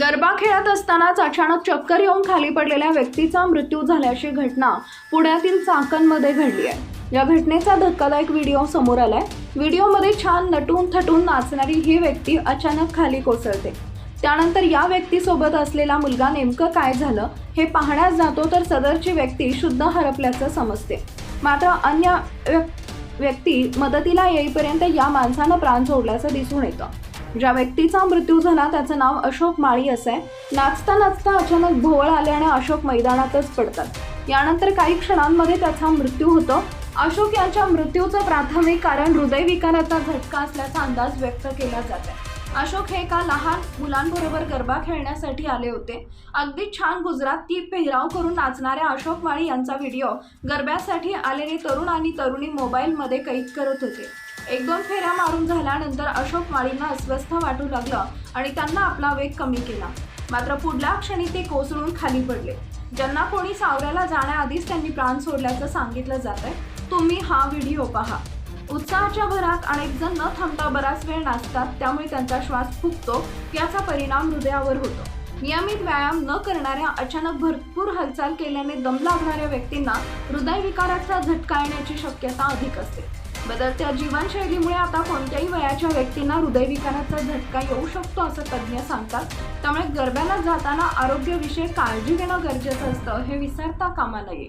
गरबा खेळत असतानाच अचानक चक्कर येऊन खाली पडलेल्या व्यक्तीचा मृत्यू झाल्याची घटना पुण्यातील चाकणमध्ये घडली आहे. या घटनेचा धक्कादायक व्हिडिओ समोर आलाय. व्हिडिओमध्ये छान नटून थटून नाचणारी ही व्यक्ती अचानक खाली कोसळते. त्यानंतर या व्यक्तीसोबत असलेला मुलगा नेमकं काय झालं हे पाहण्यास जातो तर सदरची व्यक्ती शुद्ध हरपल्याचं समजते. मात्र अन्य व्यक्ती मदतीला येईपर्यंत या माणसानं प्राण सोडल्याचं दिसून येतं. ज्या व्यक्तीचा मृत्यू झाला त्याचं नाव अशोक माळी असं. आहे नाचता नाचता अचानक भोवळ आल्याने अशोक मैदानातच पडतात. यानंतर काही क्षणांमध्ये त्याचा मृत्यू होतो. अशोक यांच्या मृत्यूचं प्राथमिक कारण हृदयविकाराचा झटका असल्याचा अंदाज व्यक्त केला जात आहे अशोक हे एका लहान मुलांबरोबर गरबा खेळण्यासाठी आले होते. अगदी छान गुजराती पेहराव करून नाचणाऱ्या अशोक माळी यांचा व्हिडिओ गरब्यासाठी आलेले तरुण आणि तरुणी मोबाईलमध्ये कैद करत होते. एक दोन फेऱ्या मारून झाल्यानंतर अशोक माळींना अस्वस्थ वाटू लागलं आणि त्यांना आपला वेग कमी केला. मात्र पुढल्या क्षणी ते कोसळून खाली पडले. ज्यांना कोणी सावऱ्याला जाण्याआधीच त्यांनी प्राण सोडल्याचं सांगितलं जात आहे तुम्ही हा व्हिडिओ पहा. उत्साहाच्या भरात अनेक जण न थांबता बराच वेळ नाचतात त्यामुळे त्यांचा श्वास फुगतो याचा परिणाम हृदयावर होतो. नियमित व्यायाम न करणाऱ्या अचानक भरपूर हालचाल केल्याने दम लागणाऱ्या व्यक्तींना हृदयविकाराचा झटका येण्याची शक्यता अधिक असते. बदलत्या जीवनशैलीमुळे आता कोणत्याही वयाच्या व्यक्तींना हृदयविकाराचा झटका येऊ शकतो असं तज्ज्ञ सांगतात. त्यामुळे गरब्याला जाताना आरोग्यविषयक काळजी घेणं गरजेचं असतं हे विसरता कामा नये.